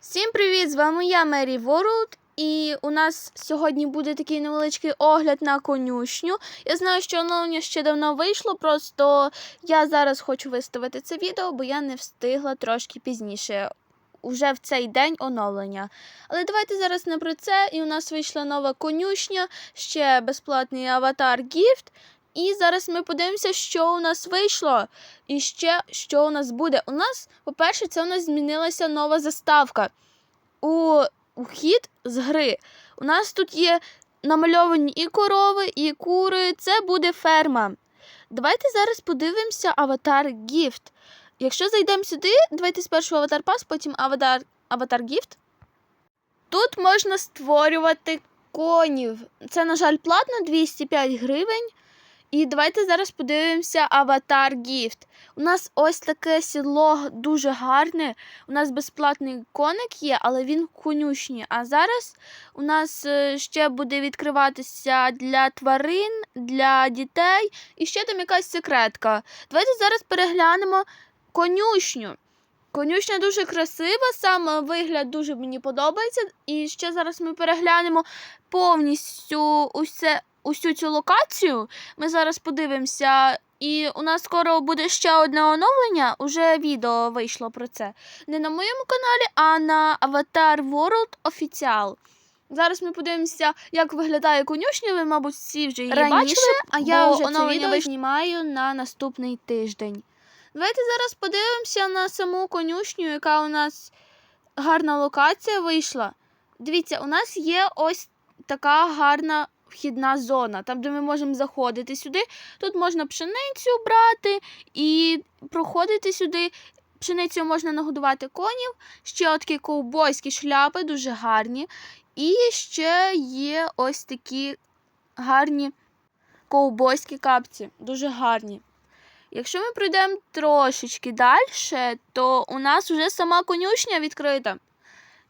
Всім привіт! З вами я Мері Ворлд. І у нас сьогодні буде такий невеличкий огляд на конюшню. Я знаю, що оновлення ще давно вийшло, просто я зараз хочу виставити це відео, бо я не встигла трошки пізніше. Уже в цей день оновлення. Але давайте зараз не про це. І у нас вийшла нова конюшня, ще безплатний аватар Гіфт. І зараз ми подивимося, що у нас вийшло. І ще що у нас буде. У нас, по-перше, це у нас змінилася нова заставка. У вхід з гри. У нас тут є намальовані і корови, і кури. Це буде ферма. Давайте зараз подивимося аватар Гіфт. Якщо зайдемо сюди, давайте спершу аватар пас, потім аватар, аватар Гіфт. Тут можна створювати конів. Це, на жаль, платно 205 гривень. І давайте зараз подивимося аватар Гіфт. У нас ось таке сідло дуже гарне. У нас безплатний коник є, але він конюшні. А зараз у нас е, ще буде відкриватися для тварин, для дітей і ще там якась секретка. Давайте зараз переглянемо конюшню. Конюшня дуже красива, сам вигляд дуже мені подобається. І ще зараз ми переглянемо повністю усе, усю цю локацію. Ми зараз подивимося. І у нас скоро буде ще одне оновлення. Уже відео вийшло про це. Не на моєму каналі, а на Avatar World Official. Зараз ми подивимося, як виглядає конюшня. Ви, мабуть, всі вже її Раніше, бачили, а я вже це відео знімаю на наступний тиждень. Давайте зараз подивимося на саму конюшню, яка у нас гарна локація вийшла. Дивіться, у нас є ось така гарна вхідна зона, там, де ми можемо заходити сюди. Тут можна пшеницю брати і проходити сюди. Пшеницю можна нагодувати конів, ще такі ковбойські шляпи, дуже гарні. І ще є ось такі гарні ковбойські капці, дуже гарні. Якщо ми пройдемо трошечки далі, то у нас вже сама конюшня відкрита.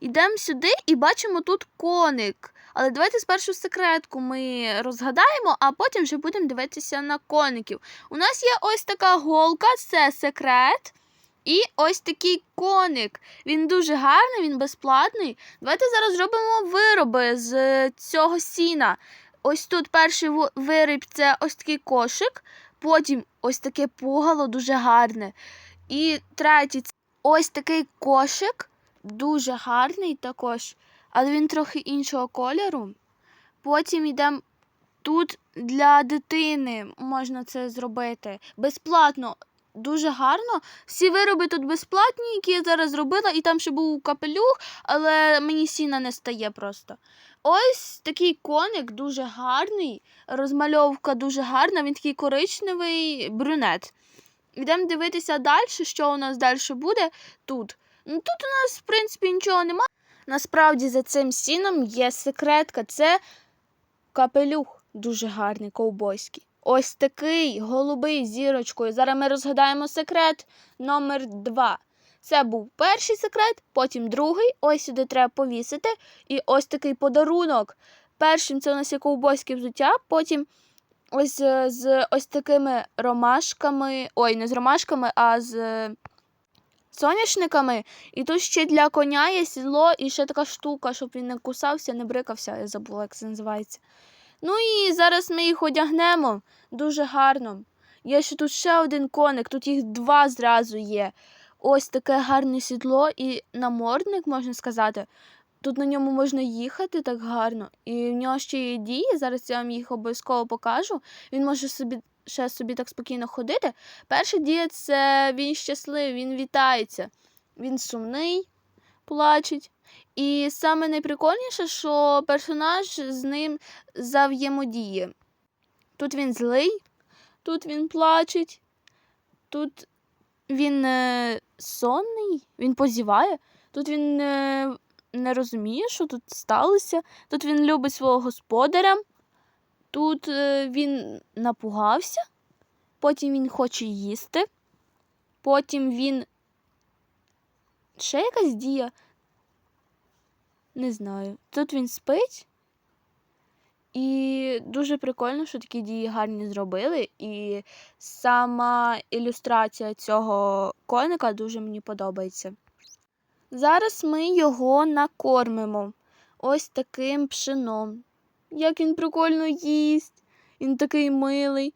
Йдемо сюди і бачимо тут коник. Але давайте спершу секретку ми розгадаємо, а потім вже будемо дивитися на коників. У нас є ось така голка, це секрет. І ось такий коник. Він дуже гарний, він безплатний. Давайте зараз зробимо вироби з цього сіна. Ось тут перший виріб це ось такий кошик, потім ось таке пугало дуже гарне. І третій це ось такий кошик, дуже гарний також, але він трохи іншого кольору. Потім йдемо тут для дитини можна це зробити безплатно. Дуже гарно. Всі вироби тут безплатні, які я зараз зробила, і там ще був капелюх, але мені сіна не стає просто. Ось такий коник дуже гарний, розмальовка дуже гарна, він такий коричневий брюнет. Йдемо дивитися далі, що у нас далі буде тут. Ну, тут у нас, в принципі, нічого немає. Насправді за цим сіном є секретка. Це капелюх дуже гарний, ковбойський. Ось такий голубий зірочкою. Зараз ми розгадаємо секрет номер два. Це був перший секрет, потім другий. Ось сюди треба повісити. І ось такий подарунок. Першим це у нас є ковбойське взуття, потім ось е, з ось такими ромашками. Ой, не з ромашками, а з е, соняшниками. І тут ще для коня є сідло і ще така штука, щоб він не кусався, не брикався. Я забула, як це називається. Ну і зараз ми їх одягнемо дуже гарно. Є ще тут ще один коник, тут їх два зразу є. Ось таке гарне сідло і намордник, можна сказати. Тут на ньому можна їхати так гарно. І в нього ще є дії. Зараз я вам їх обов'язково покажу. Він може собі ще собі так спокійно ходити. Перша дія це він щасливий, він вітається. Він сумний, плачеть. І саме найприкольніше, що персонаж з ним зав'ємодіє. Тут він злий, тут він плачеть, тут він е, сонний, він позіває, тут він е, не розуміє, що тут сталося. Тут він любить свого господаря, тут е, він напугався, потім він хоче їсти, потім він. Ще якась дія. Не знаю. Тут він спить. І дуже прикольно, що такі дії гарні зробили. І сама ілюстрація цього коника дуже мені подобається. Зараз ми його накормимо ось таким пшеном. Як він прикольно їсть, він такий милий.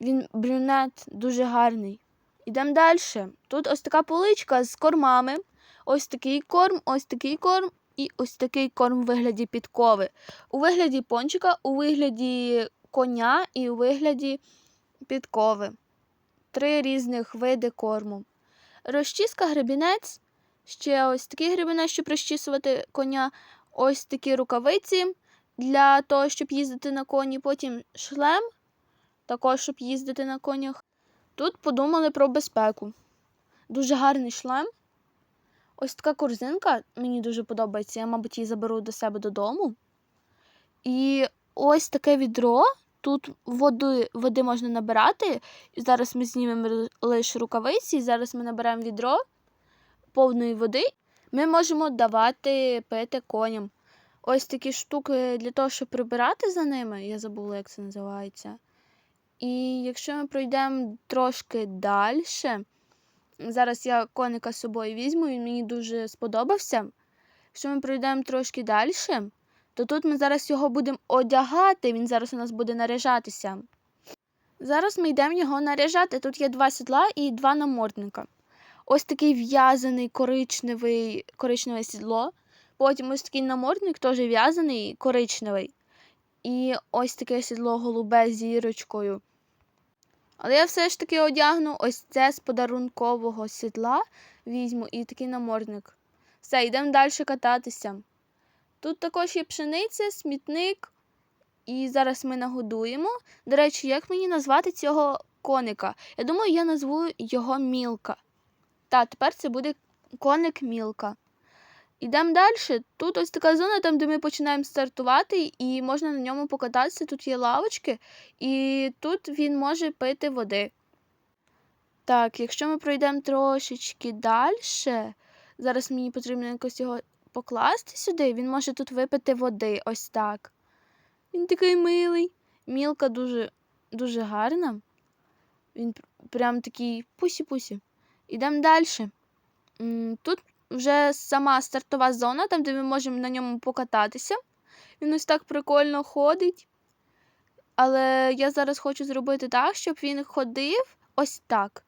Він брюнет дуже гарний. Ідемо далі. Тут ось така поличка з кормами. Ось такий корм, ось такий корм і ось такий корм у вигляді підкови. У вигляді пончика, у вигляді коня і у вигляді підкови. Три різних види корму. Розчіска гребінець. Ще ось такий гребінець, щоб розчісувати коня. Ось такі рукавиці для того, щоб їздити на коні. Потім шлем, також щоб їздити на конях. Тут подумали про безпеку. Дуже гарний шлем. Ось така корзинка, мені дуже подобається. Я, мабуть, її заберу до себе додому. І ось таке відро. Тут води, води можна набирати. І зараз ми знімемо лише рукавиці, і зараз ми наберемо відро повної води. Ми можемо давати пити коням. Ось такі штуки для того, щоб прибирати за ними. Я забула, як це називається. І якщо ми пройдемо трошки далі, зараз я коника з собою візьму, він мені дуже сподобався. Якщо ми пройдемо трошки далі, то тут ми зараз його будемо одягати, він зараз у нас буде наряжатися. Зараз ми йдемо його наряжати. Тут є два сідла і два намордника. Ось такий в'язаний коричневий, коричневе сідло. Потім ось такий намордник теж в'язаний коричневий. І ось таке сідло голубе з зірочкою. Але я все ж таки одягну ось це з подарункового сідла візьму і такий намордник. Все, йдемо далі кататися. Тут також є пшениця, смітник, і зараз ми нагодуємо. До речі, як мені назвати цього коника? Я думаю, я назву його Мілка. Та, тепер це буде коник Мілка. Ідемо далі. Тут ось така зона, там, де ми починаємо стартувати, і можна на ньому покататися. Тут є лавочки, і тут він може пити води. Так, якщо ми пройдемо трошечки далі, зараз мені потрібно якось його покласти сюди, він може тут випити води. Ось так. Він такий милий. Мілка дуже, дуже гарна. Він прям такий пусі-пусі. Ідемо далі. Тут вже сама стартова зона, там, де ми можемо на ньому покататися. Він ось так прикольно ходить. Але я зараз хочу зробити так, щоб він ходив ось так.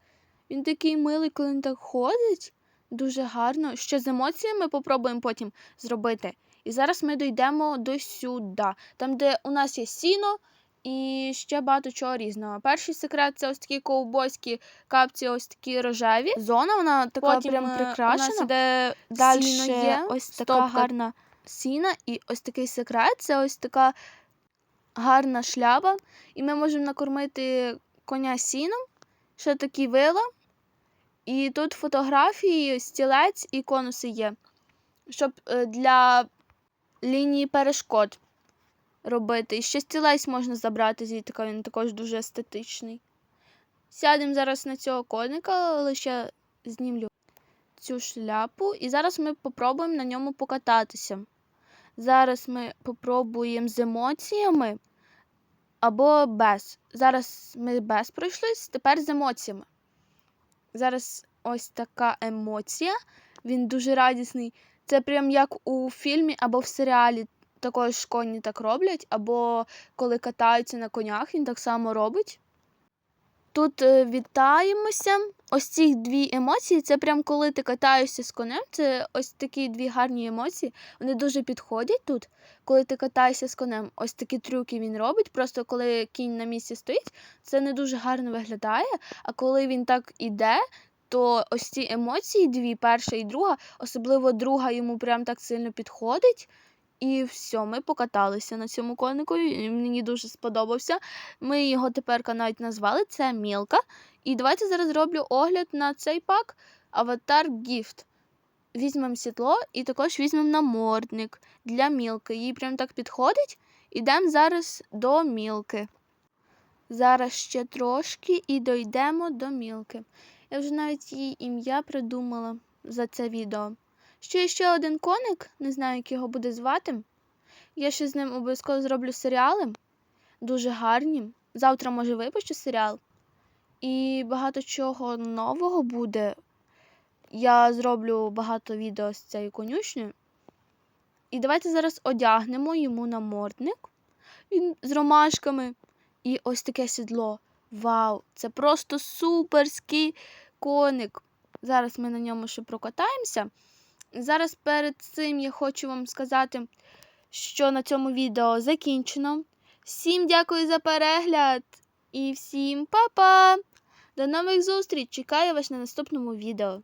Він такий милий, коли він так ходить. Дуже гарно. Ще з емоціями попробуємо потім зробити. І зараз ми дійдемо до сюди, там, де у нас є сіно і ще багато чого різного. Перший секрет це ось такі ковбойські капці, ось такі рожеві. Зона вона така Потім, прям е, прикрашена. у нас іде далі є, ось така стопка. гарна сіна, і ось такий секрет це ось така гарна шляпа. І ми можемо накормити коня сіном, ще такі вила. І тут фотографії, стілець і конуси є, щоб е, для лінії перешкод робити. І ще стілець можна забрати звідти, він також дуже естетичний. Сядемо зараз на цього коника, лише знімлю цю шляпу. І зараз ми попробуємо на ньому покататися. Зараз ми попробуємо з емоціями або без. Зараз ми без пройшлись, тепер з емоціями. Зараз ось така емоція. Він дуже радісний. Це прям як у фільмі або в серіалі. Також коні так роблять, або коли катаються на конях, він так само робить. Тут е, вітаємося. Ось ці дві емоції. Це прям коли ти катаєшся з конем. Це ось такі дві гарні емоції. Вони дуже підходять тут, коли ти катаєшся з конем. Ось такі трюки він робить. Просто коли кінь на місці стоїть, це не дуже гарно виглядає. А коли він так іде, то ось ці емоції, дві, перша і друга, особливо друга йому прям так сильно підходить. І все, ми покаталися на цьому конику. і Мені дуже сподобався. Ми його тепер навіть назвали це Мілка. І давайте зараз зроблю огляд на цей пак Аватар Gift. Візьмемо сідло і також візьмемо намордник для мілки. Їй прям так підходить. Ідемо зараз до мілки. Зараз ще трошки і дійдемо до мілки. Я вже навіть її ім'я придумала за це відео. Ще є ще один коник, не знаю, як його буде звати. Я ще з ним обов'язково зроблю серіали. Дуже гарні. Завтра, може, випущу серіал. І багато чого нового буде. я зроблю багато відео з цією конюшнею. І давайте зараз одягнемо йому намордник. Він з ромашками. І ось таке сідло. Вау! Це просто суперський коник. Зараз ми на ньому ще прокатаємося. Зараз перед цим я хочу вам сказати, що на цьому відео закінчено. Всім дякую за перегляд і всім па-па! До нових зустріч! Чекаю вас на наступному відео.